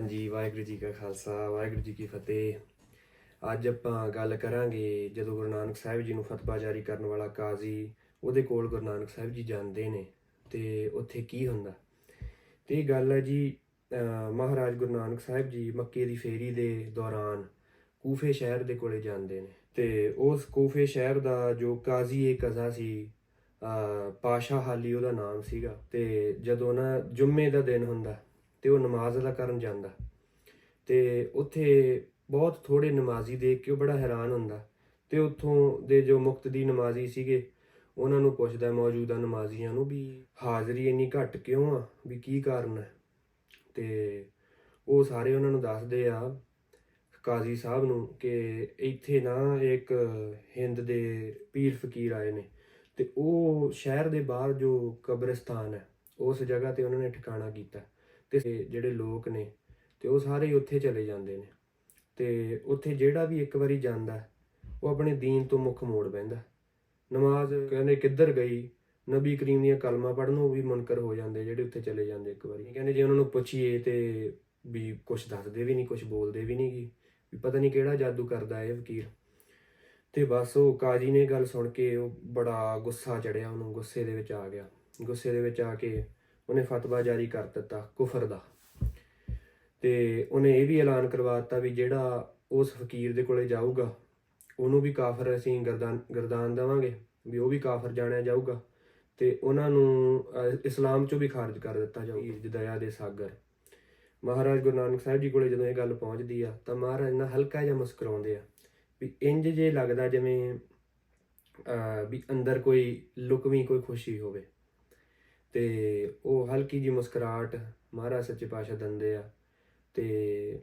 ਹਾਂਜੀ ਵਾਹਿਗੁਰੂ ਜੀ ਕਾ ਖਾਲਸਾ, ਵਾਹਿਗੁਰੂ ਜੀ ਕੀ ਫਤਿਹ। ਅੱਜ ਆਪਾਂ ਗੱਲ ਕਰਾਂਗੇ ਜਦੋਂ ਗੁਰੂ ਨਾਨਕ ਸਾਹਿਬ ਜੀ ਨੂੰ ਫਤਵਾ ਜਾਰੀ ਕਰਨ ਵਾਲਾ ਕਾਜ਼ੀ, ਉਹਦੇ ਕੋਲ ਗੁਰੂ ਨਾਨਕ ਸਾਹਿਬ ਜੀ ਜਾਂਦੇ ਨੇ ਤੇ ਉੱਥੇ ਕੀ ਹੁੰਦਾ? ਤੇ ਇਹ ਗੱਲ ਹੈ ਜੀ ਮਹਾਰਾਜ ਗੁਰੂ ਨਾਨਕ ਸਾਹਿਬ ਜੀ ਮੱਕੇ ਦੀ ਫੇਰੀ ਦੇ ਦੌਰਾਨ ਕੂਫੇ ਸ਼ਹਿਰ ਦੇ ਕੋਲੇ ਜਾਂਦੇ ਨੇ ਤੇ ਉਸ ਕੂਫੇ ਸ਼ਹਿਰ ਦਾ ਜੋ ਕਾਜ਼ੀ ਏ ਕਜ਼ਾ ਸੀ, ਅਹ, ਪਾਸ਼ਾ ਹਾਲੀ ਉਹਦਾ ਨਾਮ ਸੀਗਾ ਤੇ ਜਦੋਂ ਨਾ ਜੁਮੇ ਦਾ ਦਿਨ ਹੁੰਦਾ ਤੇ ਉਹ ਨਮਾਜ਼ ਅਦਾ ਕਰਨ ਜਾਂਦਾ। ਤੇ ਉੱਥੇ ਬਹੁਤ ਥੋੜੇ ਨਮਾਜ਼ੀ ਦੇਖ ਕੇ ਉਹ ਬੜਾ ਹੈਰਾਨ ਹੁੰਦਾ। ਤੇ ਉੱਥੋਂ ਦੇ ਜੋ ਮੁਕਤਦੀ ਨਮਾਜ਼ੀ ਸੀਗੇ, ਉਹਨਾਂ ਨੂੰ ਪੁੱਛਦਾ ਮੌਜੂਦਾ ਨਮਾਜ਼ੀਆਂ ਨੂੰ ਵੀ ਹਾਜ਼ਰੀ ਇੰਨੀ ਘੱਟ ਕਿਉਂ ਆ? ਵੀ ਕੀ ਕਾਰਨ ਹੈ? ਤੇ ਉਹ ਸਾਰੇ ਉਹਨਾਂ ਨੂੰ ਦੱਸਦੇ ਆ, ਕਾਜ਼ੀ ਸਾਹਿਬ ਨੂੰ ਕਿ ਇੱਥੇ ਨਾ ਇੱਕ ਹਿੰਦ ਦੇ ਪੀਰ ਫਕੀਰ ਆਏ ਨੇ। ਤੇ ਉਹ ਸ਼ਹਿਰ ਦੇ ਬਾਹਰ ਜੋ ਕਬਰਸਤਾਨ ਹੈ, ਉਸ ਜਗ੍ਹਾ ਤੇ ਉਹਨਾਂ ਨੇ ਠਿਕਾਣਾ ਕੀਤਾ। ਤੇ ਜਿਹੜੇ ਲੋਕ ਨੇ ਤੇ ਉਹ ਸਾਰੇ ਹੀ ਉੱਥੇ ਚਲੇ ਜਾਂਦੇ ਨੇ। ਤੇ ਉੱਥੇ ਜਿਹੜਾ ਵੀ ਇੱਕ ਵਾਰੀ ਜਾਂਦਾ, ਉਹ ਆਪਣੇ ਦੀਨ ਤੋਂ ਮੁੱਖ ਮੋੜ ਬੈਂਦਾ ਨਮਾਜ਼ ਕਹਿੰਦੇ ਕਿੱਧਰ ਗਈ, ਨਬੀ ਕਰੀਮ ਦੀਆਂ ਕਲਮਾਂ ਪੜ੍ਹਨ, ਉਹ ਵੀ ਮੁਨਕਰ ਹੋ ਜਾਂਦੇ ਜਿਹੜੇ ਉੱਥੇ ਚਲੇ ਜਾਂਦੇ ਇੱਕ ਵਾਰੀ। ਕਹਿੰਦੇ ਜੇ ਉਹਨਾਂ ਨੂੰ ਪੁੱਛੀਏ ਤੇ ਵੀ ਕੁਝ ਦੱਸਦੇ ਵੀ ਨਹੀਂ ਕੁਝ ਬੋਲਦੇ ਵੀ ਨਹੀਂ ਗੀ, ਵੀ ਪਤਾ ਨਹੀਂ ਕਿਹੜਾ ਜਾਦੂ ਕਰਦਾ ਇਹ ਫਕੀਰ ਤੇ ਬਸ ਉਹ ਕਾਜੀ ਨੇ ਗੱਲ ਸੁਣ ਕੇ ਉਹ ਬੜਾ ਗੁੱਸਾ ਚੜਿਆ ਉਹਨੂੰ, ਗੁੱਸੇ ਦੇ ਵਿੱਚ ਆ ਗਿਆ। ਗੁੱਸੇ ਦੇ ਵਿੱਚ ਆ ਕੇ ਉਹਨੇ ਫਤਵਾ ਜਾਰੀ ਕਰ ਦਿੱਤਾ ਕੁਫਰ ਦਾ। ਤੇ ਉਹਨੇ ਇਹ ਵੀ ਐਲਾਨ ਕਰਵਾ ਦਿੱਤਾ ਵੀ ਜਿਹੜਾ ਉਸ ਫਕੀਰ ਦੇ ਕੋਲੇ ਜਾਊਗਾ, ਉਹਨੂੰ ਵੀ ਕਾਫਰ ਅਸੀਂ ਗਰਦਾਨ ਗਰਦਾਨ ਦੇਵਾਂਗੇ, ਵੀ ਉਹ ਵੀ ਕਾਫਰ ਜਾਣਿਆ ਜਾਊਗਾ ਤੇ ਉਹਨਾਂ ਨੂੰ ਇਸਲਾਮ ਚੋਂ ਵੀ ਖਾਰਜ ਕਰ ਦਿੱਤਾ ਜਾਊਗਾ ਦਇਆ ਦੇ ਸਾਗਰ। ਮਹਾਰਾਜ ਗੁਰੂ ਨਾਨਕ ਸਾਹਿਬ ਜੀ ਕੋਲੇ ਜਦੋਂ ਇਹ ਗੱਲ ਪਹੁੰਚਦੀ ਆ, ਤਾਂ ਮਹਾਰਾਜ ਨਾ ਹਲਕਾ ਜਿਹਾ ਮੁਸਕਰਾਉਂਦੇ ਆ ਵੀ ਇੰਜ ਜੇ ਲੱਗਦਾ ਜਿਵੇਂ ਵੀ ਅੰਦਰ ਕੋਈ ਲੁਕਵੀਂ ਕੋਈ ਖੁਸ਼ੀ ਹੋਵੇ। ਤੇ ਉਹ ਹਲਕੀ ਜੀ ਮੁਸਕਰਾਹਟ ਮਹਾਰਾਜ ਸੱਚੇ ਪਾਤਸ਼ਾਹ ਦਿੰਦੇ ਆ ਤੇ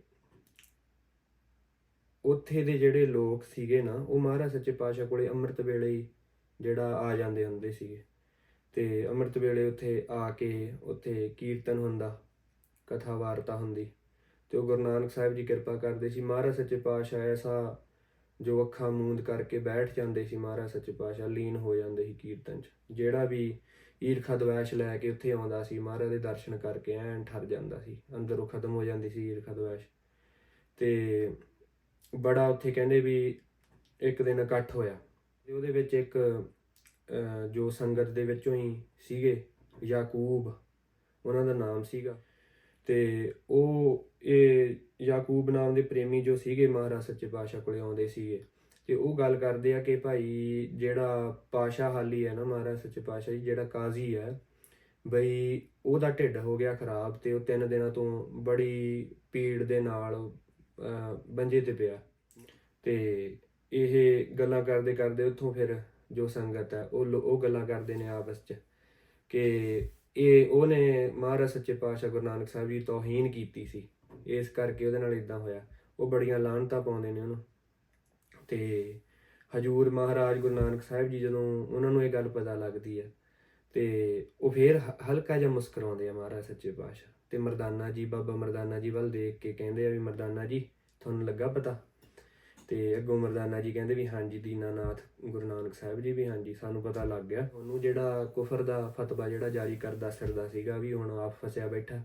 ਉੱਥੇ ਦੇ ਜਿਹੜੇ ਲੋਕ ਸੀਗੇ ਨਾ, ਉਹ ਮਹਾਰਾਜ ਸੱਚੇ ਪਾਤਸ਼ਾਹ ਕੋਲੇ ਅੰਮ੍ਰਿਤ ਵੇਲੇ ਹੀ ਜਿਹੜਾ ਆ ਜਾਂਦੇ ਹੁੰਦੇ ਸੀਗੇ। ਤੇ ਅੰਮ੍ਰਿਤ ਵੇਲੇ ਉੱਥੇ ਆ ਕੇ ਉੱਥੇ ਕੀਰਤਨ ਹੁੰਦਾ, ਕਥਾ ਵਾਰਤਾ ਹੁੰਦੀ। ਤੇ ਉਹ ਗੁਰੂ ਨਾਨਕ ਸਾਹਿਬ ਜੀ ਕਿਰਪਾ ਕਰਦੇ ਸੀ, ਮਹਾਰਾਜ ਸੱਚੇ ਪਾਤਸ਼ਾਹ ਐਸਾ ਜੋ ਅੱਖਾਂ ਮੂੰਦ ਕਰਕੇ ਬੈਠ ਜਾਂਦੇ ਸੀ, ਮਹਾਰਾਜ ਸੱਚੇ ਪਾਤਸ਼ਾਹ ਲੀਨ ਹੋ ਜਾਂਦੇ ਸੀ ਕੀਰਤਨ 'ਚ। ਜਿਹੜਾ ਵੀ ਈਰਖਾ ਦਵੈਸ਼ ਲੈ ਕੇ ਉੱਥੇ ਆਉਂਦਾ ਸੀ, ਮਹਾਰਾਜ ਦੇ ਦਰਸ਼ਨ ਕਰਕੇ ਐਨ ਠਰ ਜਾਂਦਾ ਸੀ, ਅੰਦਰੋਂ ਖਤਮ ਹੋ ਜਾਂਦੀ ਸੀ ਈਰਖਾ ਦਵੈਸ਼। ਤੇ ਬੜਾ ਉੱਥੇ ਕਹਿੰਦੇ ਵੀ ਇੱਕ ਦਿਨ ਇਕੱਠ ਹੋਇਆ। ਤੇ ਉਹਦੇ ਵਿੱਚ ਇੱਕ ਜੋ ਸੰਗਤ ਦੇ ਵਿੱਚੋਂ ਹੀ ਸੀਗੇ, ਯਾਕੂਬ, ਉਹਨਾਂ ਦਾ ਨਾਮ ਸੀਗਾ। ਤੇ ਉਹ, ਇਹ ਯਾਕੂਬ ਨਾਮ ਦੇ ਪ੍ਰੇਮੀ ਜੋ ਸੀਗੇ ਮਹਾਰਾਜ ਸੱਚੇ ਪਾਤਸ਼ਾਹ ਕੋਲੇ ਆਉਂਦੇ ਸੀਗੇ। ਤੇ ਉਹ ਗੱਲ ਕਰਦੇ ਆ ਕਿ ਭਾਈ ਜਿਹੜਾ ਪਾਸ਼ਾ ਹਾਲੀ ਹੈ ਨਾ ਮਹਾਰਾਜ ਸੱਚੇ ਪਾਤਸ਼ਾਹ ਜੀ, ਜਿਹੜਾ ਕਾਜ਼ੀ ਹੈ, ਬਈ ਉਹਦਾ ਢਿੱਡ ਹੋ ਗਿਆ ਖਰਾਬ ਤੇ ਉਹ ਤਿੰਨ ਦਿਨਾਂ ਤੋਂ ਬੜੀ ਪੀੜ ਦੇ ਨਾਲ ਬੰਜੇ ਤੇ ਪਿਆ। ਤੇ ਇਹ ਗੱਲਾਂ ਕਰਦੇ ਕਰਦੇ ਉੱਥੋਂ ਫਿਰ ਜੋ ਸੰਗਤ ਹੈ, ਉਹ ਲੋ- ਉਹ ਗੱਲਾਂ ਕਰਦੇ ਨੇ ਆਪਸ ਚ ਕਿ ਇਹ, ਉਹਨੇ ਮਹਾਰਾਜ ਸੱਚੇ ਪਾਤਸ਼ਾਹ ਗੁਰੂ ਨਾਨਕ ਸਾਹਿਬ ਜੀ ਦੀ ਤੋਹੀਨ ਕੀਤੀ ਸੀ। ਇਸ ਕਰਕੇ ਉਹਦੇ ਨਾਲ ਇਦਾਂ ਹੋਇਆ। ਉਹ ਬੜੀਆਂ ਲਾਹਨਤਾਂ ਪਾਉਂਦੇ ਨੇ ਉਹਨੂੰ। ਤੇ ਹਜੂਰ ਮਹਾਰਾਜ ਗੁਰੂ ਨਾਨਕ ਸਾਹਿਬ ਜੀ ਜਦੋਂ ਉਹਨਾਂ ਨੂੰ ਇਹ ਗੱਲ ਪਤਾ ਲੱਗਦੀ ਹੈ ਤੇ ਉਹ ਫੇਰ ਹ- ਹਲਕਾ ਜਿਹਾ ਮੁਸਕਰਾਉਂਦੇ ਆ ਮਹਾਰਾਜ ਸੱਚੇ ਪਾਤਸ਼ਾਹ। ਤੇ ਮਰਦਾਨਾ ਜੀ, ਬਾਬਾ ਮਰਦਾਨਾ ਜੀ ਵੱਲ ਦੇਖ ਕੇ ਕਹਿੰਦੇ ਆ ਵੀ ਮਰਦਾਨਾ ਜੀ, ਤੁਹਾਨੂੰ ਲੱਗਾ ਪਤਾ? ਤੇ ਅੱਗੋਂ ਮਰਦਾਨਾ ਜੀ ਕਹਿੰਦੇ ਵੀ ਹਾਂਜੀ, ਦੀਨਾਨਾਥ ਗੁਰੂ ਨਾਨਕ ਸਾਹਿਬ ਜੀ ਵੀ ਹਾਂਜੀ, ਸਾਨੂੰ ਪਤਾ ਲੱਗ ਗਿਆ। ਉਹਨੂੰ ਜਿਹੜਾ ਕੁਫਰ ਦਾ ਫਤਵਾ ਜਿਹੜਾ ਜਾਰੀ ਕਰਦਾ ਸਿਰਦਾ ਸੀਗਾ ਵੀ ਹੁਣ ਆਪ ਫਸਿਆ ਬੈਠਾ।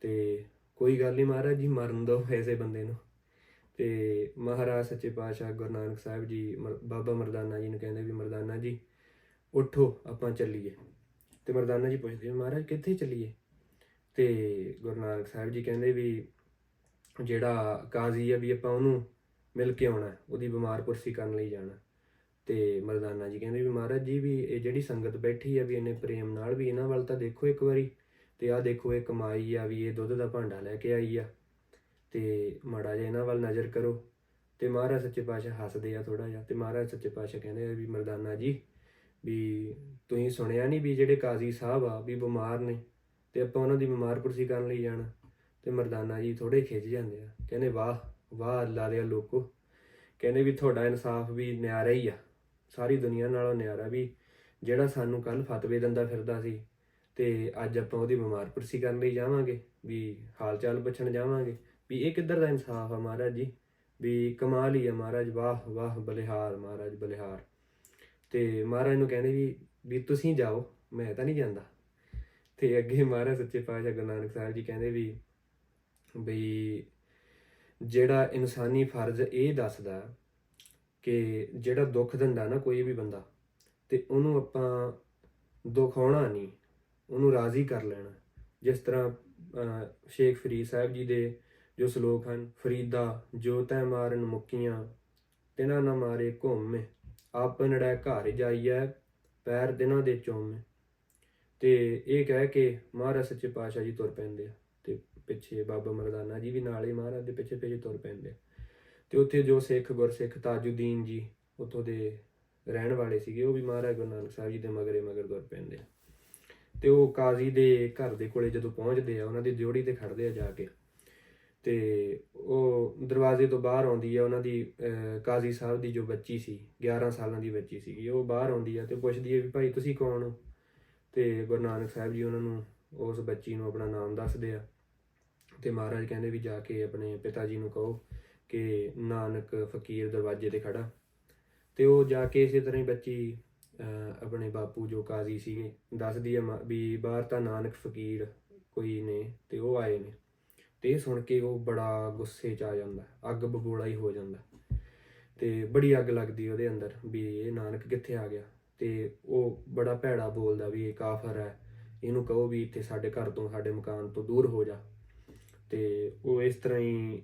ਤੇ ਕੋਈ ਗੱਲ ਨਹੀਂ ਮਹਾਰਾਜ ਜੀ, ਮਰਨ ਦੋ ਐਸੇ ਬੰਦੇ ਨੂੰ। ਤੇ ਮਹਾਰਾਜ ਸੱਚੇ ਪਾਤਸ਼ਾਹ ਗੁਰੂ ਨਾਨਕ ਸਾਹਿਬ ਜੀ ਮਰ- ਬਾਬਾ ਮਰਦਾਨਾ ਜੀ ਨੂੰ ਕਹਿੰਦੇ ਵੀ ਮਰਦਾਨਾ ਜੀ, ਉੱਠੋ, ਆਪਾਂ ਚੱਲੀਏ। ਤੇ ਮਰਦਾਨਾ ਜੀ ਪੁੱਛਦੇ ਵੀ ਮਹਾਰਾਜ, ਕਿੱਥੇ ਚੱਲੀਏ? ਤੇ ਗੁਰੂ ਨਾਨਕ ਸਾਹਿਬ ਜੀ ਕਹਿੰਦੇ ਵੀ ਜਿਹੜਾ ਕਾਜ਼ੀ ਆ ਵੀ ਆਪਾਂ ਉਹਨੂੰ ਮਿਲ ਕੇ ਆਉਣਾ, ਉਹਦੀ ਬਿਮਾਰ ਕੁਰਸੀ ਕਰਨ ਲਈ ਜਾਣਾ। ਤੇ ਮਰਦਾਨਾ ਜੀ ਕਹਿੰਦੇ ਵੀ, ਮਹਾਰਾਜ ਜੀ, ਵੀ ਇਹ ਜਿਹੜੀ ਸੰਗਤ ਬੈਠੀ ਆ, ਵੀ ਇਹਨੇ ਪ੍ਰੇਮ ਨਾਲ ਵੀ ਇਹਨਾਂ ਵੱਲ ਤਾਂ ਦੇਖੋ ਇੱਕ ਵਾਰੀ, ਤੇ ਆਹ ਦੇਖੋ, ਇਹ ਕਮਾਈ ਆ, ਵੀ ਇਹ ਦੁੱਧ ਦਾ ਭਾਂਡਾ ਲੈ ਕੇ ਆਈ ਆ। ਤੇ ਮਾੜਾ ਜਿਹਾ ਇਹਨਾਂ ਵੱਲ ਨਜ਼ਰ ਕਰੋ ਤੇ ਮਹਾਰਾਜ ਸੱਚੇ ਪਾਤਸ਼ਾਹ ਹੱਸਦੇ ਆ ਥੋੜਾ ਜਿਹਾ ਤੇ ਮਹਾਰਾਜ ਸੱਚੇ ਪਾਤਸ਼ਾਹ ਕਹਿੰਦੇ ਆ ਵੀ ਮਰਦਾਨਾ ਜੀ, ਵੀ ਤੁਸੀਂ ਸੁਣਿਆ ਨਹੀਂ ਵੀ ਜਿਹੜੇ ਕਾਜ਼ੀ ਸਾਹਿਬ ਆ ਵੀ ਬਿਮਾਰ ਨੇ ਤੇ ਆਪਾਂ ਉਹਨਾਂ ਦੀ ਬਿਮਾਰ ਕੁਰਸੀ ਕਰਨ ਲਈ ਜਾਣਾ ਤੇ ਮਰਦਾਨਾ ਜੀ ਥੋੜੇ ਖਿੱਚ ਜਾਂਦੇ ਆ, ਕਹਿੰਦੇ ਵਾਹ ਵਾਹ ਅੱਲਾ ਦੇ ਲੋਕੋ, ਕਹਿੰਦੇ ਵੀ ਤੁਹਾਡਾ ਇਨਸਾਫ ਵੀ ਨਿਆਰਾ ਹੀ ਆ, ਸਾਰੀ ਦੁਨੀਆ ਨਾਲੋਂ ਨਿਆਰਾ ਵੀ ਜਿਹੜਾ ਸਾਨੂੰ ਕੱਲ ਫਤਵੇ ਦਿੰਦਾ ਫਿਰਦਾ ਸੀ ਤੇ ਅੱਜ ਆਪਾਂ ਉਹਦੀ ਬਿਮਾਰ ਕੁਰਸੀ ਕਰਨ ਲਈ ਜਾਵਾਂਗੇ, ਵੀ ਹਾਲ ਚਾਲ ਪੁੱਛਣ ਜਾਵਾਂਗੇ ਵੀ ਇਹ ਕਿੱਧਰ ਦਾ ਇਨਸਾਫ ਆ ਮਹਾਰਾਜ ਜੀ? ਵੀ ਕਮਾਲ ਹੀ ਆ ਮਹਾਰਾਜ, ਵਾਹ ਵਾਹ, ਬਲਿਹਾਰ ਮਹਾਰਾਜ, ਬਲਿਹਾਰ। ਤੇ ਮਹਾਰਾਜ ਨੂੰ ਕਹਿੰਦੇ ਵੀ ਵੀ ਤੁਸੀਂ ਜਾਓ, ਮੈਂ ਤਾਂ ਨਹੀਂ ਜਾਂਦਾ। ਤੇ ਅੱਗੇ ਮਹਾਰਾਜ ਸੱਚੇ ਪਾਤਸ਼ਾਹ ਗੁਰੂ ਨਾਨਕ ਸਾਹਿਬ ਜੀ ਕਹਿੰਦੇ ਵੀ ਬਈ ਜਿਹੜਾ ਇਨਸਾਨੀ ਫਰਜ਼ ਇਹ ਦੱਸਦਾ ਕਿ ਜਿਹੜਾ ਦੁੱਖ ਦਿੰਦਾ ਨਾ ਕੋਈ ਵੀ ਬੰਦਾ, ਤੇ ਉਹਨੂੰ ਆਪਾਂ ਦੁਖਾਉਣਾ ਨਹੀਂ, ਉਹਨੂੰ ਰਾਜ਼ੀ ਕਰ ਲੈਣਾ। ਜਿਸ ਤਰ੍ਹਾਂ ਸ਼ੇਖ ਫਰੀਦ ਸਾਹਿਬ ਜੀ ਦੇ ਜੋ ਸ਼ਲੋਕ ਹਨ, ਫਰੀਦਾ, ਜੋ ਤੈ ਮਾਰਨ ਮੁਕੀਆਂ, ਤਿਨਾ ਨਾ ਮਾਰੇ ਘੁੰਮੇ, ਆਪ ਨੜੈ ਘਰ ਜਾਈਐ, ਪੈਰ ਦਿਨਾਂ ਦੇ ਚੋਮੇ। ਤੇ ਇਹ ਕਹਿ ਕੇ ਮਹਾਰਾਜ ਸੱਚੇ ਪਾਤਸ਼ਾਹ ਜੀ ਤੁਰ ਪੈਂਦੇ ਆ। ਤੇ ਪਿੱਛੇ ਬਾਬਾ ਮਰਦਾਨਾ ਜੀ ਵੀ ਨਾਲ ਹੀ ਮਹਾਰਾਜ ਦੇ ਪਿੱਛੇ ਪਿੱਛੇ ਤੁਰ ਪੈਂਦੇ ਆ। ਤੇ ਉੱਥੇ ਜੋ ਸਿੱਖ ਗੁਰਸਿੱਖ ਤਾਜੁਦੀਨ ਜੀ, ਉੱਥੋਂ ਦੇ ਰਹਿਣ ਵਾਲੇ ਸੀਗੇ, ਉਹ ਵੀ ਮਹਾਰਾਜ ਗੁਰੂ ਨਾਨਕ ਸਾਹਿਬ ਜੀ ਦੇ ਮਗਰੇ ਮਗਰ ਤੁਰ ਪੈਂਦੇ ਆ। ਤੇ ਉਹ ਕਾਜ਼ੀ ਦੇ ਘਰ ਦੇ ਕੋਲੇ ਜਦੋਂ ਪਹੁੰਚਦੇ ਆ, ਉਹਨਾਂ ਦੀ ਦਿਉੜੀ ਤੇ ਖੜਦੇ ਆ ਜਾ ਕੇ। ਤੇ ਉਹ ਦਰਵਾਜ਼ੇ ਤੋਂ ਬਾਹਰ ਆਉਂਦੀ ਹੈ ਉਹਨਾਂ ਦੀ ਕਾਜ਼ੀ ਸਾਹਿਬ ਦੀ ਜੋ ਬੱਚੀ ਸੀ 11 ਸਾਲਾਂ ਦੀ ਬੱਚੀ ਸੀਗੀ, ਉਹ ਬਾਹਰ ਆਉਂਦੀ ਆ ਤੇ ਪੁੱਛਦੀ ਹੈ ਵੀ ਭਾਈ ਤੁਸੀਂ ਕੌਣ ਹੋ? ਤੇ ਗੁਰੂ ਨਾਨਕ ਸਾਹਿਬ ਜੀ ਉਹਨਾਂ ਨੂੰ ਉਸ ਬੱਚੀ ਨੂੰ ਆਪਣਾ ਨਾਮ ਦੱਸਦੇ ਆ ਤੇ ਮਹਾਰਾਜ ਕਹਿੰਦੇ ਵੀ ਜਾ ਕੇ ਆਪਣੇ ਪਿਤਾ ਜੀ ਨੂੰ ਕਹੋ ਕਿ ਨਾਨਕ ਫਕੀਰ ਦਰਵਾਜ਼ੇ ਤੇ ਖੜਾ। ਤੇ ਉਹ ਜਾ ਕੇ ਇਸੇ ਤਰ੍ਹਾਂ ਹੀ ਬੱਚੀ ਆਪਣੇ ਬਾਪੂ ਜੋ ਕਾਜ਼ੀ ਸੀਗੇ, ਦੱਸਦੀ ਆ ਮ- ਵੀ ਬਾਹਰ ਤਾਂ ਨਾਨਕ ਫਕੀਰ ਕੋਈ ਨੇ ਤੇ ਉਹ ਆਏ ਨੇ। ਤੇ ਇਹ ਸੁਣ ਕੇ ਉਹ ਬੜਾ ਗੁੱਸੇ 'ਚ ਆ ਜਾਂਦਾ ਅੱਗ ਬਬੂਲਾ ਹੀ ਹੋ ਜਾਂਦਾ ਤੇ ਬੜੀ ਅੱਗ ਲੱਗਦੀ ਉਹਦੇ ਅੰਦਰ ਵੀ ਇਹ ਨਾਨਕ ਕਿੱਥੇ ਆ ਗਿਆ? ਤੇ ਉਹ ਬੜਾ ਭੈੜਾ ਬੋਲਦਾ ਵੀ ਇਹ ਕਾਫਰ ਹੈ, ਇਹਨੂੰ ਕਹੋ ਵੀ ਇੱਥੇ ਸਾਡੇ ਘਰ ਤੋਂ, ਸਾਡੇ ਮਕਾਨ ਤੋਂ ਦੂਰ ਹੋ ਜਾ। ਤੇ ਉਹ ਇਸ ਤਰ੍ਹਾਂ ਹੀ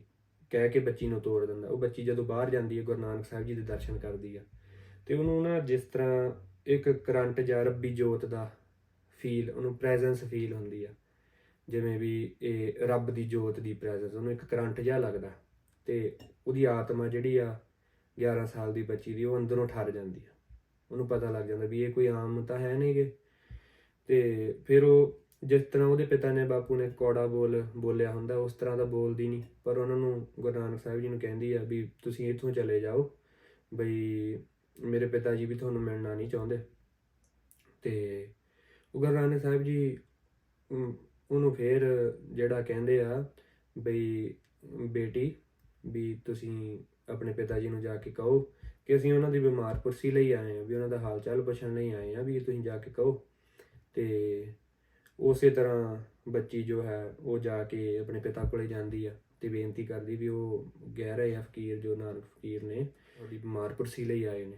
ਕਹਿ ਕੇ ਬੱਚੀ ਨੂੰ ਤੋੜ ਦਿੰਦਾ ਉਹ ਬੱਚੀ ਜਦੋਂ ਬਾਹਰ ਜਾਂਦੀ ਹੈ, ਗੁਰੂ ਨਾਨਕ ਸਾਹਿਬ ਜੀ ਦੇ ਦਰਸ਼ਨ ਕਰਦੀ ਆ। ਤੇ ਉਹਨੂੰ ਨਾ ਜਿਸ ਤਰ੍ਹਾਂ ਇੱਕ ਕਰੰਟ ਜਾਂ ਰੱਬੀ ਜੋਤ ਦਾ ਫੀਲ ਉਹਨੂੰ ਪ੍ਰੈਜ਼ੈਂਸ ਫੀਲ ਹੁੰਦੀ ਆ। ਜਿਵੇਂ ਵੀ ਇਹ ਰੱਬ ਦੀ ਜੋਤ ਦੀ ਪ੍ਰੈਜ਼ੈਂਸ ਉਹਨੂੰ ਇੱਕ ਕਰੰਟ ਜਿਹਾ ਲੱਗਦਾ ਤੇ ਉਹਦੀ ਆਤਮਾ ਜਿਹੜੀ ਆ 11 ਸਾਲ ਦੀ ਬੱਚੀ ਦੀ, ਉਹ ਅੰਦਰੋਂ ਠਰ ਜਾਂਦੀ ਆ। ਉਹਨੂੰ ਪਤਾ ਲੱਗ ਜਾਂਦਾ ਵੀ ਇਹ ਕੋਈ ਆਮ ਤਾਂ ਹੈ ਨਹੀਂਗੇ ਤੇ ਫਿਰ ਉਹ ਜਿਸ ਤਰ੍ਹਾਂ ਉਹਦੇ ਪਿਤਾ ਨੇ ਬਾਪੂ ਨੇ ਕੌੜਾ ਬੋਲ ਬੋਲਿਆ ਹੁੰਦਾ, ਉਸ ਤਰ੍ਹਾਂ ਦਾ ਬੋਲਦੀ ਨਹੀਂ ਪਰ ਉਹਨਾਂ ਨੂੰ ਗੁਰੂ ਨਾਨਕ ਸਾਹਿਬ ਜੀ ਨੂੰ ਕਹਿੰਦੀ ਆ ਵੀ ਤੁਸੀਂ ਇੱਥੋਂ ਚਲੇ ਜਾਓ ਬਈ ਮੇਰੇ ਪਿਤਾ ਜੀ ਵੀ ਤੁਹਾਨੂੰ ਮਿਲਣਾ ਨਹੀਂ ਚਾਹੁੰਦੇ। ਤੇ ਉਹ ਗੁਰੂ ਨਾਨਕ ਸਾਹਿਬ ਜੀ ਉਹਨੂੰ ਫੇਰ ਜਿਹੜਾ ਕਹਿੰਦੇ ਆ ਬਈ ਬੇਟੀ ਵੀ ਤੁਸੀਂ ਆਪਣੇ ਪਿਤਾ ਜੀ ਨੂੰ ਜਾ ਕੇ ਕਹੋ ਕਿ ਅਸੀਂ ਉਹਨਾਂ ਦੀ ਬਿਮਾਰ ਪੁਰਸੀ ਲਈ ਆਏ ਆ ਵੀ ਉਹਨਾਂ ਦਾ ਹਾਲ ਚਾਲ ਪੁੱਛਣ ਲਈ ਆਏ ਆ ਵੀ ਤੁਸੀਂ ਜਾ ਕੇ ਕਹੋ। ਤੇ ਉਸੇ ਤਰ੍ਹਾਂ ਬੱਚੀ ਜੋ ਹੈ, ਉਹ ਜਾ ਕੇ ਆਪਣੇ ਪਿਤਾ ਕੋਲੇ ਜਾਂਦੀ ਆ ਤੇ ਬੇਨਤੀ ਕਰਦੀ ਵੀ ਉਹ ਗਹਿਰਾ ਆ ਫਕੀਰ, ਜੋ ਨਾਨਕ ਫਕੀਰ ਨੇ, ਉਹਦੀ ਬਿਮਾਰ ਪੁਰਸੀ ਲਈ ਆਏ ਨੇ।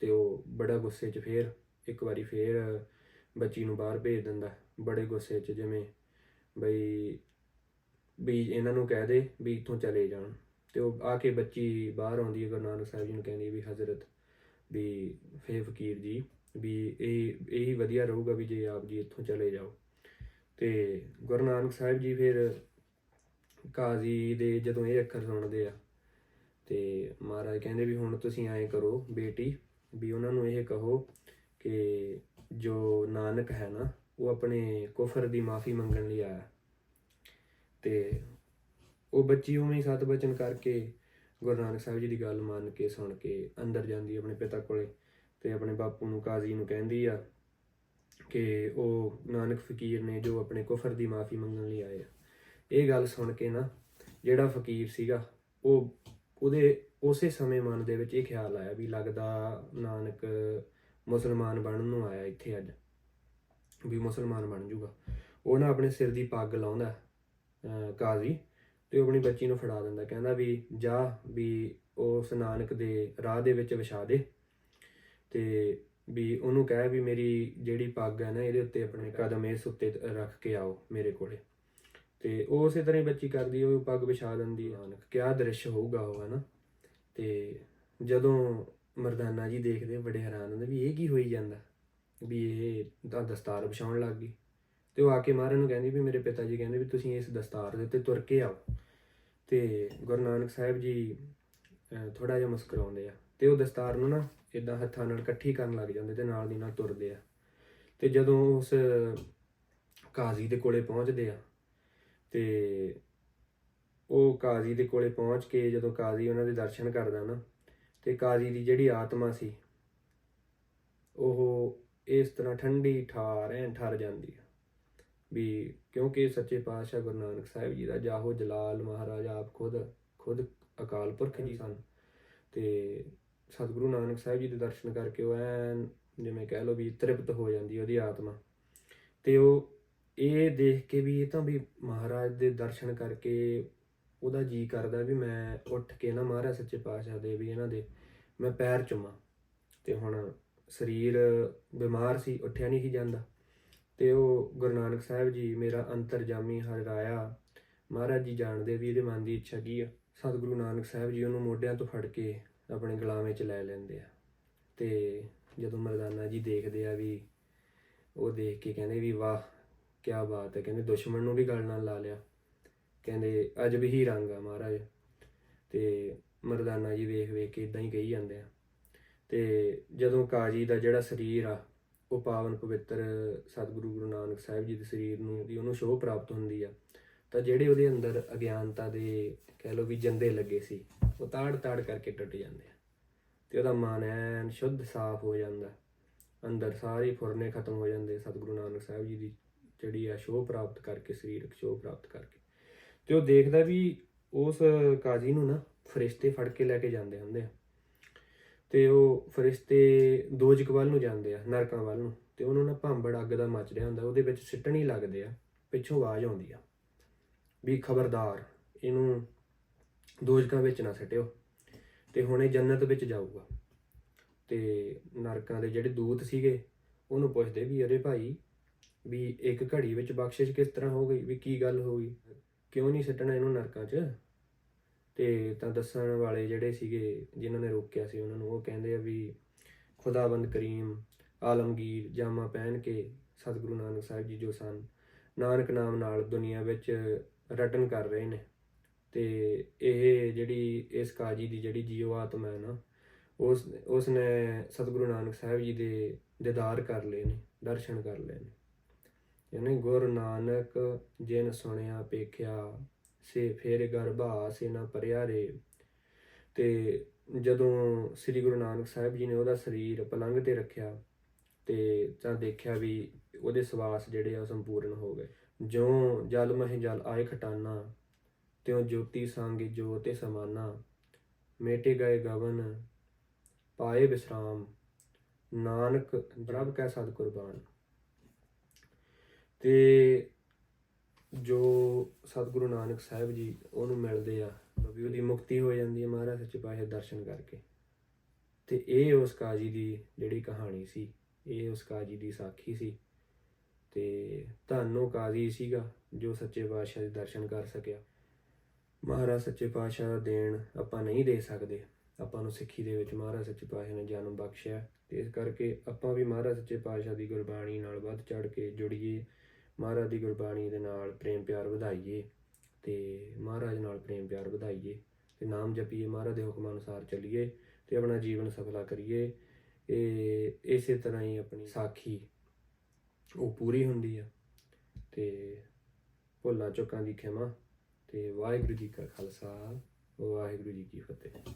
ਤੇ ਉਹ ਬੜਾ ਗੁੱਸੇ 'ਚ ਫੇਰ ਇੱਕ ਵਾਰੀ ਫੇਰ ਬੱਚੀ ਨੂੰ ਬਾਹਰ ਭੇਜ ਦਿੰਦਾ, ਬੜੇ ਗੁੱਸੇ 'ਚ ਜਿਵੇਂ ਬਈ ਵੀ ਇਹਨਾਂ ਨੂੰ ਕਹਿ ਦੇ ਵੀ ਇੱਥੋਂ ਚਲੇ ਜਾਣ। ਤੇ ਉਹ ਆ ਕੇ ਬੱਚੀ ਬਾਹਰ ਆਉਂਦੀ ਹੈ, ਗੁਰੂ ਨਾਨਕ ਸਾਹਿਬ ਜੀ ਨੂੰ ਕਹਿੰਦੀ ਵੀ ਹਜ਼ਰਤ ਵੀ ਫੇ ਫਕੀਰ ਜੀ ਵੀ ਇਹ, ਇਹੀ ਵਧੀਆ ਰਹੂਗਾ ਵੀ ਜੇ ਆਪ ਜੀ ਇੱਥੋਂ ਚਲੇ ਜਾਓ। ਤੇ ਗੁਰੂ ਨਾਨਕ ਸਾਹਿਬ ਜੀ ਫਿਰ ਕਾਜ਼ੀ ਦੇ ਜਦੋਂ ਇਹ ਅੱਖਰ ਸੁਣਦੇ ਆ, ਤੇ ਮਹਾਰਾਜ ਕਹਿੰਦੇ ਵੀ ਹੁਣ ਤੁਸੀਂ ਐਂ ਕਰੋ ਬੇਟੀ ਵੀ ਉਹਨਾਂ ਨੂੰ ਇਹ ਕਹੋ ਕਿ ਜੋ ਨਾਨਕ ਹੈ ਨਾ, ਉਹ ਆਪਣੇ ਕੁਫਰ ਦੀ ਮਾਫੀ ਮੰਗਣ ਲਈ ਆਇਆ। ਤੇ ਉਹ ਬੱਚੀ ਉਵੇਂ ਹੀ ਸਤ ਬਚਨ ਕਰਕੇ ਗੁਰੂ ਨਾਨਕ ਸਾਹਿਬ ਜੀ ਦੀ ਗੱਲ ਮੰਨ ਕੇ, ਸੁਣ ਕੇ ਅੰਦਰ ਜਾਂਦੀ ਆਪਣੇ ਪਿਤਾ ਕੋਲੇ ਤੇ ਆਪਣੇ ਬਾਪੂ ਨੂੰ, ਕਾਜ਼ੀ ਨੂੰ ਕਹਿੰਦੀ ਆ ਕਿ ਉਹ ਨਾਨਕ ਫਕੀਰ ਨੇ ਜੋ ਆਪਣੇ ਕੁਫਰ ਦੀ ਮਾਫੀ ਮੰਗਣ ਲਈ ਆਏ ਆ। ਇਹ ਗੱਲ ਸੁਣ ਕੇ ਨਾ ਜਿਹੜਾ ਫਕੀਰ ਸੀਗਾ, ਉਹ ਉਹਦੇ ਉਸੇ ਸਮੇਂ ਮਨ ਦੇ ਵਿੱਚ ਇਹ ਖਿਆਲ ਆਇਆ ਵੀ ਲੱਗਦਾ ਨਾਨਕ ਮੁਸਲਮਾਨ ਬਣਨ ਨੂੰ ਆਇਆ ਇੱਥੇ ਅੱਜ, ਵੀ ਮੁਸਲਮਾਨ ਬਣ ਜੂਗਾ ਉਹ ਨਾ ਆਪਣੇ ਸਿਰ ਦੀ ਪੱਗ ਲਾਉਂਦਾ, ਅਹ ਕਾਜ਼ੀ, ਤੇ ਉਹ ਆਪਣੀ ਬੱਚੀ ਨੂੰ ਫੜਾ ਦਿੰਦਾ, ਕਹਿੰਦਾ ਵੀ ਜਾ ਵੀ ਉਸ ਨਾਨਕ ਦੇ ਰਾਹ ਦੇ ਵਿੱਚ ਵਿਛਾ ਦੇ, ਤੇ ਵੀ ਉਹਨੂੰ ਕਹਿ ਵੀ ਮੇਰੀ ਜਿਹੜੀ ਪੱਗ ਹੈ ਨਾ, ਇਹਦੇ ਉੱਤੇ ਆਪਣੇ ਕਦਮ ਇਸ ਉੱਤੇ ਰੱਖ ਕੇ ਆਓ ਮੇਰੇ ਕੋਲੇ। ਤੇ ਉਹ ਉਸੇ ਤਰ੍ਹਾਂ ਹੀ ਬੱਚੀ ਕਰਦੀ ਉਹ ਪੱਗ ਵਿਛਾ ਦਿੰਦੀ ਹੈ। ਨਾਨਕ, ਕਿਆ ਦ੍ਰਿਸ਼ ਹੋਊਗਾ ਉਹ, ਹੈ ਨਾ? ਤੇ ਜਦੋਂ ਮਰਦਾਨਾ ਜੀ ਦੇਖਦੇ ਬੜੇ ਹੈਰਾਨ ਹੁੰਦੇ ਵੀ ਇਹ ਕੀ ਹੋਈ ਜਾਂਦਾ? ਵੀ ਇਹ ਤਾਂ ਦਸਤਾਰ ਵਿਛਾਉਣ ਲੱਗ ਗਈ। ਤੇ ਉਹ ਆ ਕੇ ਮਹਾਰਾਜ ਨੂੰ ਕਹਿੰਦੀ ਵੀ ਮੇਰੇ ਪਿਤਾ ਜੀ ਕਹਿੰਦੇ ਵੀ ਤੁਸੀਂ ਇਸ ਦਸਤਾਰ ਦੇ ਉੱਤੇ ਤੁਰ ਕੇ ਆਓ। ਤੇ ਗੁਰੂ ਨਾਨਕ ਸਾਹਿਬ ਜੀ ਥੋੜਾ ਜਿਹਾ ਮੁਸਕਰਾਉਂਦੇ ਆ। ਤੇ ਉਹ ਦਸਤਾਰ ਨੂੰ ਨਾ ਇਦਾਂ ਹੱਥਾਂ ਨਾਲ ਇਕੱਠੀ ਕਰਨ ਲੱਗ ਜਾਂਦੇ ਤੇ ਨਾਲ ਦੀ ਨਾਲ ਤੁਰਦੇ ਆ। ਤੇ ਜਦੋਂ ਉਸ ਕਾਜ਼ੀ ਦੇ ਕੋਲੇ ਪਹੁੰਚਦੇ ਆ, ਤੇ ਉਹ ਕਾਜ਼ੀ ਦੇ ਕੋਲੇ ਪਹੁੰਚ ਕੇ ਜਦੋਂ ਕਾਜ਼ੀ ਉਹਨਾਂ ਦੇ ਦਰਸ਼ਨ ਕਰਦਾ ਨਾ ਤੇ ਕਾਜ਼ੀ ਦੀ ਜਿਹੜੀ ਆਤਮਾ ਸੀ, ਉਹ ਇਸ ਤਰ੍ਹਾਂ ਠੰਡੀ ਠਾਰ ਐਂ ਠਰ ਜਾਂਦੀ ਆ ਵੀ ਕਿਉਂਕਿ ਸੱਚੇ ਪਾਤਸ਼ਾਹ ਗੁਰੂ ਨਾਨਕ ਸਾਹਿਬ ਜੀ ਦਾ ਜਾਹੋ ਜਲਾਲ ਮਹਾਰਾਜ ਆਪ ਖੁਦ ਖੁਦ ਅਕਾਲ ਪੁਰਖ ਜੀ ਸਨ ਤੇ ਸਤਿਗੁਰੂ ਨਾਨਕ ਸਾਹਿਬ ਜੀ ਦੇ ਦਰਸ਼ਨ ਕਰਕੇ ਉਹ ਐਨ ਜਿਵੇਂ ਕਹਿ ਲਓ ਵੀ ਤ੍ਰਿਪਤ ਹੋ ਜਾਂਦੀ ਉਹਦੀ ਆਤਮਾ। ਤੇ ਉਹ ਇਹ ਦੇਖ ਕੇ ਵੀ ਇਹ ਤਾਂ ਵੀ ਮਹਾਰਾਜ ਦੇ ਦਰਸ਼ਨ ਕਰਕੇ ਉਹਦਾ ਜੀ ਕਰਦਾ ਵੀ ਮੈਂ ਉੱਠ ਕੇ ਨਾ ਮਹਾਰਾਜ ਸੱਚੇ ਪਾਤਸ਼ਾਹ ਦੇ ਵੀ ਇਹਨਾਂ ਦੇ ਮੈਂ ਪੈਰ ਚੁੰਮਾਂ। ਤੇ ਹੁਣ ਸਰੀਰ ਬਿਮਾਰ ਸੀ, ਉੱਠਿਆ ਨਹੀਂ ਸੀ ਜਾਂਦਾ। ਤੇ ਉਹ ਗੁਰੂ ਨਾਨਕ ਸਾਹਿਬ ਜੀ ਮੇਰਾ ਅੰਤਰਜਾਮੀ ਹਰ ਰਾਇਆ ਮਹਾਰਾਜ ਜੀ ਜਾਣਦੇ ਵੀ ਇਹਦੇ ਮਨ ਦੀ ਇੱਛਾ ਕੀ ਆ। ਸਤਿਗੁਰੂ ਨਾਨਕ ਸਾਹਿਬ ਜੀ ਉਹਨੂੰ ਮੋਢਿਆਂ ਤੋਂ ਫੜ ਕੇ ਆਪਣੇ ਗੁਲਾਮੇ 'ਚ ਲੈ ਲੈਂਦੇ ਆ। ਤੇ ਜਦੋਂ ਮਰਦਾਨਾ ਜੀ ਦੇਖਦੇ ਆ ਵੀ ਉਹ ਦੇਖ ਕੇ ਕਹਿੰਦੇ ਵੀ ਵਾਹ ਕੀ ਬਾਤ ਹੈ। ਕਹਿੰਦੇ ਦੁਸ਼ਮਣ ਨੂੰ ਵੀ ਗੱਲ ਨਾਲ ਲਾ ਲਿਆ। ਕਹਿੰਦੇ ਅਜਬ ਹੀ ਰੰਗ ਆ ਮਹਾਰਾਜ। ਤੇ ਮਰਦਾਨਾ ਜੀ ਵੇਖ ਵੇਖ ਕੇ ਇਦਾਂ ਹੀ ਕਹੀ ਜਾਂਦੇ ਆ। ਤੇ ਜਦੋਂ ਕਾਜੀ ਦਾ ਜਿਹੜਾ ਸਰੀਰ ਆ, ਉਹ ਪਾਵਨ ਪਵਿੱਤਰ ਸਤਿਗੁਰੂ ਗੁਰੂ ਨਾਨਕ ਸਾਹਿਬ ਜੀ ਦੇ ਸਰੀਰ ਨੂੰ ਦੀ ਉਹਨੂੰ ਸ਼ੋਭ ਪ੍ਰਾਪਤ ਹੁੰਦੀ ਆ, ਤਾਂ ਜਿਹੜੇ ਉਹਦੇ ਅੰਦਰ ਅਗਿਆਨਤਾ ਦੇ ਕਹਿ ਲਓ ਵੀ ਜੰਦੇ ਲੱਗੇ ਸੀ, ਉਹ ਤਾੜ ਤਾੜ ਕਰਕੇ ਟੁੱਟ ਜਾਂਦੇ ਆ। ਤੇ ਉਹਦਾ ਮਨ ਐਨ ਸ਼ੁੱਧ ਸਾਫ਼ ਹੋ ਜਾਂਦਾ। ਅੰਦਰ ਸਾਰੇ ਫੁਰਨੇ ਖਤਮ ਹੋ ਜਾਂਦੇ ਸਤਿਗੁਰੂ ਨਾਨਕ ਸਾਹਿਬ ਜੀ ਦੀ ਜਿਹੜੀ ਆ ਸ਼ੋਭ ਪ੍ਰਾਪਤ ਕਰਕੇ, ਸਰੀਰਕ ਸ਼ੋਭ ਪ੍ਰਾਪਤ ਕਰਕੇ। ਤੇ ਉਹ ਦੇਖਦਾ ਵੀ ਉਸ ਕਾਜ਼ੀ ਨੂੰ ਨਾ ਫਰਿਸ਼ਤੇ ਫੜ ਕੇ ਲੈ ਕੇ ਜਾਂਦੇ ਹੁੰਦੇ ਆ। ਤੇ ਉਹ ਫਰਿਸ਼ਤੇ ਦੋਜਕ ਵੱਲ ਨੂੰ ਜਾਂਦੇ ਆ ਨਰਕਾਂ ਵੱਲ ਨੂੰ। ਤੇ ਉਹਨੂੰ ਨਾ ਭਾਂਬੜ ਅੱਗ ਦਾ ਮੱਚ ਰਿਹਾ ਹੁੰਦਾ, ਉਹਦੇ ਵਿੱਚ ਸਿੱਟਣ ਹੀ ਲੱਗਦੇ ਆ, ਪਿੱਛੋਂ ਆਵਾਜ਼ ਆਉਂਦੀ ਆ ਵੀ ਖਬਰਦਾਰ, ਇਹਨੂੰ ਦੋਜਕਾਂ ਵਿੱਚ ਨਾ ਸਿੱਟਿਓ ਤੇ ਹੁਣ ਇਹ ਜੰਨਤ ਵਿੱਚ ਜਾਊਗਾ। ਤੇ ਨਰਕਾਂ ਦੇ ਜਿਹੜੇ ਦੂਤ ਸੀਗੇ, ਉਹਨੂੰ ਪੁੱਛਦੇ ਵੀ, ਅਰੇ ਭਾਈ, ਵੀ ਇੱਕ ਘੜੀ ਵਿੱਚ ਬਖਸ਼ਿਸ਼ ਕਿਸ ਤਰ੍ਹਾਂ ਹੋ ਗਈ? ਵੀ ਕੀ ਗੱਲ ਹੋ ਗਈ? ਕਿਉਂ ਨਹੀਂ ਸਿੱਟਣਾ ਇਹਨੂੰ ਨਰਕਾਂ 'ਚ? ਤੇ ਤਾਂ ਦੱਸਣ ਵਾਲੇ ਜਿਹੜੇ ਸੀਗੇ, ਜਿਨ੍ਹਾਂ ਨੇ ਰੋਕਿਆ ਸੀ ਉਹਨਾਂ ਨੂੰ, ਉਹ ਕਹਿੰਦੇ ਆ ਵੀ ਖੁਦਾਵੰਦ ਕਰੀਮ, ਆਲਮਗੀਰ, ਜਾਮਾ ਪਹਿਨ ਕੇ ਸਤਿਗੁਰੂ ਨਾਨਕ ਸਾਹਿਬ ਜੀ ਜੋ ਸਨ, ਨਾਨਕ ਨਾਮ ਨਾਲ ਦੁਨੀਆ ਵਿੱਚ ਰਟਨ ਕਰ ਰਹੇ ਨੇ। ਤੇ ਇਹ ਜਿਹੜੀ ਇਸ ਕਾਜੀ ਦੀ ਜਿਹੜੀ ਜੀਵ ਆਤਮਾ ਹੈ ਨਾ, ਉਸ ਉਸ ਨੇ ਸਤਿਗੁਰੂ ਨਾਨਕ ਸਾਹਿਬ ਜੀ ਦੇ ਦੀਦਾਰ ਕਰ ਲਏ ਨੇ, ਦਰਸ਼ਨ ਕਰ ਲਏ ਨੇ। ਯਾਨੀ ਗੁਰ ਨਾਨਕ ਜਿਨ ਸੁਣਿਆ ਪੇਖਿਆ, ਸੇ ਫੇਰ ਗਰਭਾ ਸੇ ਨਾ ਪਰਿਆ ਰੇ। ਤੇ ਜਦੋਂ ਸ੍ਰੀ ਗੁਰੂ ਨਾਨਕ ਸਾਹਿਬ ਜੀ ਨੇ ਉਹਦਾ ਸਰੀਰ ਪਲੰਘ ਤੇ ਰੱਖਿਆ, ਤੇ ਤਾਂ ਦੇਖਿਆ ਵੀ ਉਹਦੇ ਸਵਾਸ ਜਿਹੜੇ ਆ ਉਹ ਸੰਪੂਰਨ ਹੋ ਗਏ। ਜਿਉਂ ਜਲ ਮਹਿ ਜਲ ਆਏ ਖਟਾਨਾ, ਤਿਉ ਜੋਤੀ ਸੰਗ ਜੋਤੇ ਸਮਾਨਾ। ਮੇਟੇ ਗਏ ਗਵਨ, ਪਾਏ ਵਿਸਰਾਮ ਨਾਨਕ ਪ੍ਰਭ ਕੈ ਸਤ ਕੁਰਬਾਨ। ਤੇ ਜੋ ਸਤਿਗੁਰੂ ਨਾਨਕ ਸਾਹਿਬ ਜੀ, ਉਹਨੂੰ ਮਿਲਦੇ ਆ, ਵੀ ਉਹਦੀ ਮੁਕਤੀ ਹੋ ਜਾਂਦੀ ਹੈ ਮਹਾਰਾਜ ਸੱਚੇ ਪਾਤਸ਼ਾਹ ਦਰਸ਼ਨ ਕਰਕੇ। ਤੇ ਇਹ ਉਸ ਕਾਜੀ ਦੀ ਜਿਹੜੀ ਕਹਾਣੀ ਸੀ, ਇਹ ਉਸ ਕਾਜੀ ਦੀ ਸਾਖੀ ਸੀ। ਤੇ ਧੰਨੋ ਕਾਜੀ ਸੀਗਾ ਜੋ ਸੱਚੇ ਪਾਤਸ਼ਾਹ ਦੇ ਦਰਸ਼ਨ ਕਰ ਸਕਿਆ। ਮਹਾਰਾਜ ਸੱਚੇ ਪਾਤਸ਼ਾਹ ਦਾ ਦੇਣ ਆਪਾਂ ਨਹੀਂ ਦੇ ਸਕਦੇ। ਆਪਾਂ ਨੂੰ ਸਿੱਖੀ ਦੇ ਵਿੱਚ ਮਹਾਰਾਜ ਸੱਚੇ ਪਾਤਸ਼ਾਹ ਨੇ ਜਨਮ ਬਖਸ਼ਿਆ। ਤੇ ਇਸ ਕਰਕੇ ਆਪਾਂ ਵੀ ਮਹਾਰਾਜ ਸੱਚੇ ਪਾਤਸ਼ਾਹ ਦੀ ਗੁਰਬਾਣੀ ਨਾਲ ਵੱਧ ਚੜ ਕੇ ਜੁੜੀਏ। ਮਹਾਰਾਜ ਦੀ ਗੁਰਬਾਣੀ ਦੇ ਨਾਲ ਪ੍ਰੇਮ ਪਿਆਰ ਵਧਾਈਏ ਤੇ ਮਹਾਰਾਜ ਨਾਲ ਪ੍ਰੇਮ ਪਿਆਰ ਵਧਾਈਏ ਤੇ ਨਾਮ ਜਪੀਏ, ਮਹਾਰਾਜ ਦੇ ਹੁਕਮ ਅਨੁਸਾਰ ਚੱਲੀਏ ਤੇ ਆਪਣਾ ਜੀਵਨ ਸਫਲਾ ਕਰੀਏ। ਇਹ, ਇਸੇ ਤਰ੍ਹਾਂ ਹੀ ਆਪਣੀ ਸਾਖੀ ਉਹ ਪੂਰੀ ਹੁੰਦੀ ਆ ਤੇ ਭੁੱਲਾਂ ਚੁੱਕਾਂ ਦੀ ਖਿਮਾ ਤੇ ਵਾਹਿਗੁਰੂ ਜੀ ਕਾ ਖਾਲਸਾ, ਵਾਹਿਗੁਰੂ ਜੀ ਕੀ ਫਤਿਹ।